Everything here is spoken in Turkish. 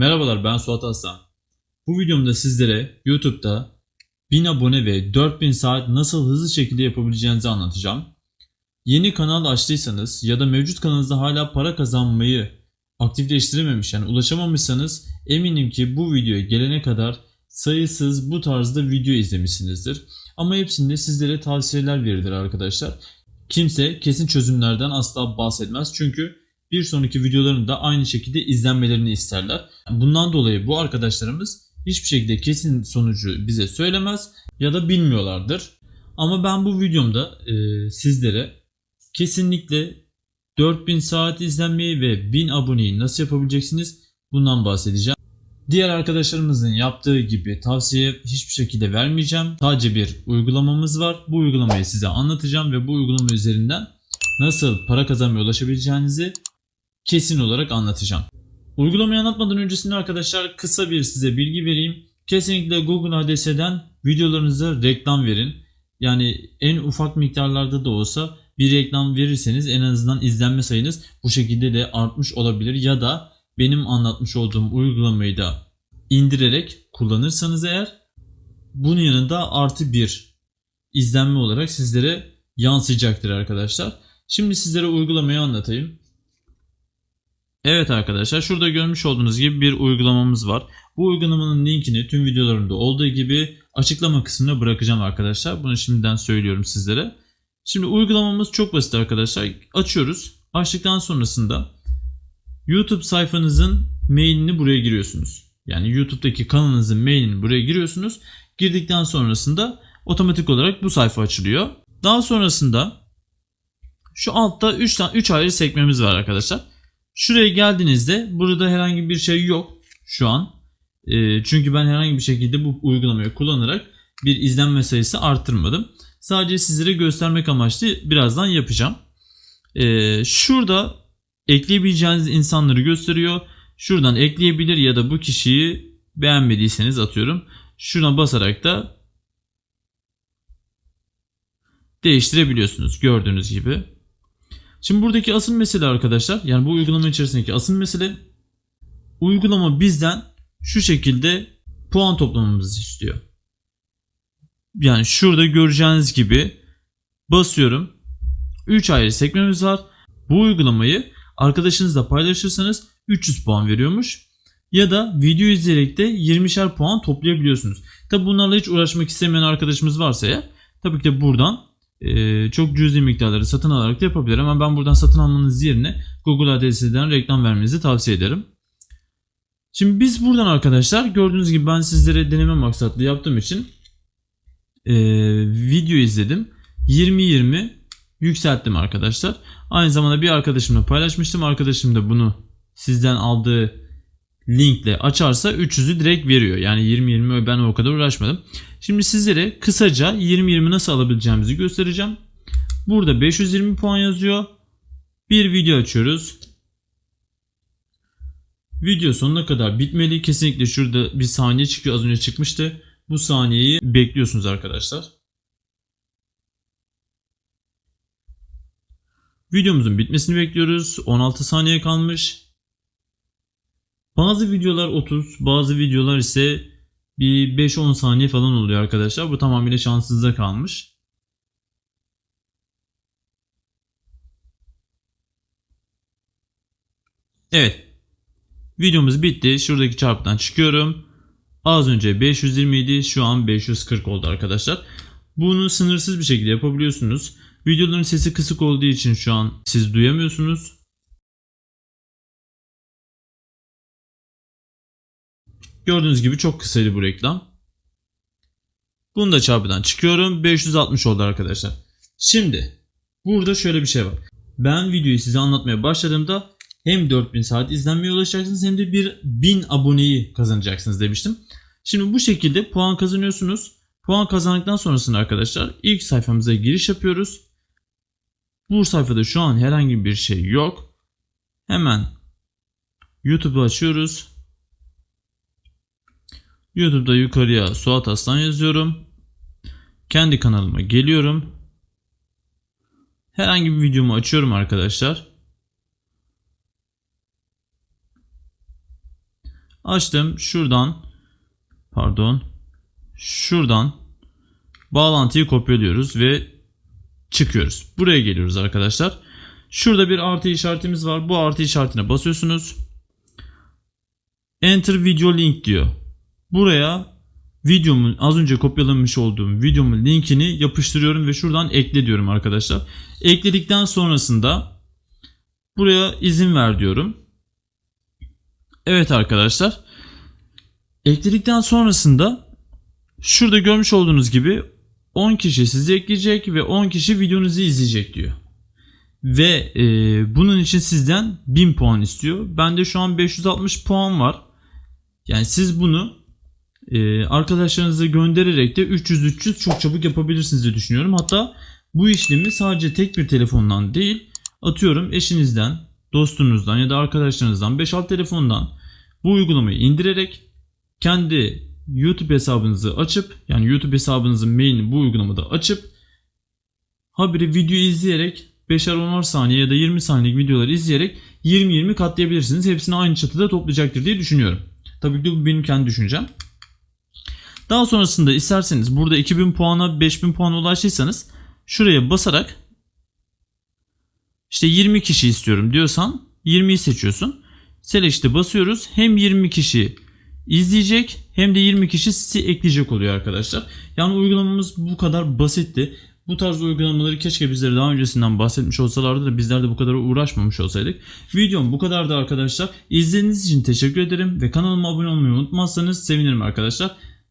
Merhabalar ben Suat Aslan. Bu videomda sizlere YouTube'da 1000 abone ve 4000 saat nasıl hızlı şekilde yapabileceğinizi anlatacağım. Yeni kanal açtıysanız ya da mevcut kanalınızda hala para kazanmayı aktifleştirememiş yani ulaşamamışsanız eminim ki bu videoya gelene kadar sayısız bu tarzda video izlemişsinizdir. Ama hepsinde sizlere tavsiyeler verilir arkadaşlar. Kimse kesin çözümlerden asla bahsetmez çünkü bir sonraki videoların da aynı şekilde izlenmelerini isterler. Bundan dolayı bu arkadaşlarımız hiçbir şekilde kesin sonucu bize söylemez ya da bilmiyorlardır. Ama ben bu videomda e, sizlere kesinlikle 4000 saat izlenmeyi ve 1000 aboneyi nasıl yapabileceksiniz bundan bahsedeceğim. Diğer arkadaşlarımızın yaptığı gibi tavsiye hiçbir şekilde vermeyeceğim. Sadece bir uygulamamız var. Bu uygulamayı size anlatacağım ve bu uygulama üzerinden nasıl para kazanmaya ulaşabileceğinizi kesin olarak anlatacağım. Uygulamayı anlatmadan öncesinde arkadaşlar kısa bir size bilgi vereyim. Kesinlikle Google ADS'den videolarınıza reklam verin. Yani en ufak miktarlarda da olsa bir reklam verirseniz en azından izlenme sayınız bu şekilde de artmış olabilir. Ya da benim anlatmış olduğum uygulamayı da indirerek kullanırsanız eğer bunun yanında artı bir izlenme olarak sizlere yansıyacaktır arkadaşlar. Şimdi sizlere uygulamayı anlatayım. Evet arkadaşlar şurada görmüş olduğunuz gibi bir uygulamamız var. Bu uygulamanın linkini tüm videolarımda olduğu gibi açıklama kısmına bırakacağım arkadaşlar. Bunu şimdiden söylüyorum sizlere. Şimdi uygulamamız çok basit arkadaşlar. Açıyoruz. Açtıktan sonrasında YouTube sayfanızın mailini buraya giriyorsunuz. Yani YouTube'daki kanalınızın mailini buraya giriyorsunuz. Girdikten sonrasında otomatik olarak bu sayfa açılıyor. Daha sonrasında şu altta 3 tane 3 ayrı sekmemiz var arkadaşlar. Şuraya geldiğinizde burada herhangi bir şey yok şu an. E, çünkü ben herhangi bir şekilde bu uygulamayı kullanarak bir izlenme sayısı arttırmadım. Sadece sizlere göstermek amaçlı birazdan yapacağım. E, şurada ekleyebileceğiniz insanları gösteriyor. Şuradan ekleyebilir ya da bu kişiyi beğenmediyseniz atıyorum. Şuna basarak da değiştirebiliyorsunuz gördüğünüz gibi. Şimdi buradaki asıl mesele arkadaşlar yani bu uygulama içerisindeki asıl mesele uygulama bizden şu şekilde puan toplamamızı istiyor. Yani şurada göreceğiniz gibi basıyorum. 3 ayrı sekmemiz var. Bu uygulamayı arkadaşınızla paylaşırsanız 300 puan veriyormuş. Ya da video izleyerek de 20'şer puan toplayabiliyorsunuz. Tabi bunlarla hiç uğraşmak istemeyen arkadaşımız varsa ya tabii ki de buradan e, çok cüzi miktarları satın alarak da yapabilir. Ama ben buradan satın almanız yerine Google ADS'den reklam vermenizi tavsiye ederim. Şimdi biz buradan arkadaşlar gördüğünüz gibi ben sizlere deneme maksatlı yaptığım için e, video izledim. 20-20 yükselttim arkadaşlar. Aynı zamanda bir arkadaşımla paylaşmıştım. Arkadaşım da bunu sizden aldığı linkle açarsa 300'ü direkt veriyor. Yani 20-20 ben o kadar uğraşmadım. Şimdi sizlere kısaca 20-20 nasıl alabileceğimizi göstereceğim. Burada 520 puan yazıyor. Bir video açıyoruz. Video sonuna kadar bitmeli. Kesinlikle şurada bir saniye çıkıyor. Az önce çıkmıştı. Bu saniyeyi bekliyorsunuz arkadaşlar. Videomuzun bitmesini bekliyoruz. 16 saniye kalmış. Bazı videolar 30, bazı videolar ise bir 5-10 saniye falan oluyor arkadaşlar. Bu tamamıyla şanssızda kalmış. Evet. Videomuz bitti. Şuradaki çarpıdan çıkıyorum. Az önce 520 idi. Şu an 540 oldu arkadaşlar. Bunu sınırsız bir şekilde yapabiliyorsunuz. Videoların sesi kısık olduğu için şu an siz duyamıyorsunuz. Gördüğünüz gibi çok kısaydı bu reklam. Bunu da çarpıdan çıkıyorum. 560 oldu arkadaşlar. Şimdi burada şöyle bir şey var. Ben videoyu size anlatmaya başladığımda hem 4000 saat izlenmeye ulaşacaksınız hem de bir 1000 aboneyi kazanacaksınız demiştim. Şimdi bu şekilde puan kazanıyorsunuz. Puan kazandıktan sonrasında arkadaşlar ilk sayfamıza giriş yapıyoruz. Bu sayfada şu an herhangi bir şey yok. Hemen YouTube'u açıyoruz. YouTube'da yukarıya Suat Aslan yazıyorum. Kendi kanalıma geliyorum. Herhangi bir videomu açıyorum arkadaşlar. Açtım. Şuradan pardon. Şuradan bağlantıyı kopyalıyoruz ve çıkıyoruz. Buraya geliyoruz arkadaşlar. Şurada bir artı işaretimiz var. Bu artı işaretine basıyorsunuz. Enter video link diyor. Buraya videomun az önce kopyalamış olduğum videomun linkini yapıştırıyorum ve şuradan ekle diyorum arkadaşlar. Ekledikten sonrasında buraya izin ver diyorum. Evet arkadaşlar. Ekledikten sonrasında şurada görmüş olduğunuz gibi 10 kişi sizi ekleyecek ve 10 kişi videonuzu izleyecek diyor. Ve e, bunun için sizden 1000 puan istiyor. Bende şu an 560 puan var. Yani siz bunu e, arkadaşlarınıza göndererek de 300-300 çok çabuk yapabilirsiniz diye düşünüyorum. Hatta bu işlemi sadece tek bir telefondan değil atıyorum eşinizden, dostunuzdan ya da arkadaşlarınızdan 5-6 telefondan bu uygulamayı indirerek kendi YouTube hesabınızı açıp yani YouTube hesabınızın mailini bu uygulamada açıp haberi video izleyerek 5'er 10'ar saniye ya da 20 saniyelik videoları izleyerek 20-20 katlayabilirsiniz. Hepsini aynı çatıda toplayacaktır diye düşünüyorum. Tabii ki bu benim kendi düşüncem. Daha sonrasında isterseniz burada 2000 puana 5000 puana ulaştıysanız şuraya basarak işte 20 kişi istiyorum diyorsan 20'yi seçiyorsun. Select'e basıyoruz. Hem 20 kişi izleyecek hem de 20 kişi sizi ekleyecek oluyor arkadaşlar. Yani uygulamamız bu kadar basitti. Bu tarz uygulamaları keşke bizlere daha öncesinden bahsetmiş olsalardı da bizler de bu kadar uğraşmamış olsaydık. Videom bu kadardı arkadaşlar. İzlediğiniz için teşekkür ederim ve kanalıma abone olmayı unutmazsanız sevinirim arkadaşlar.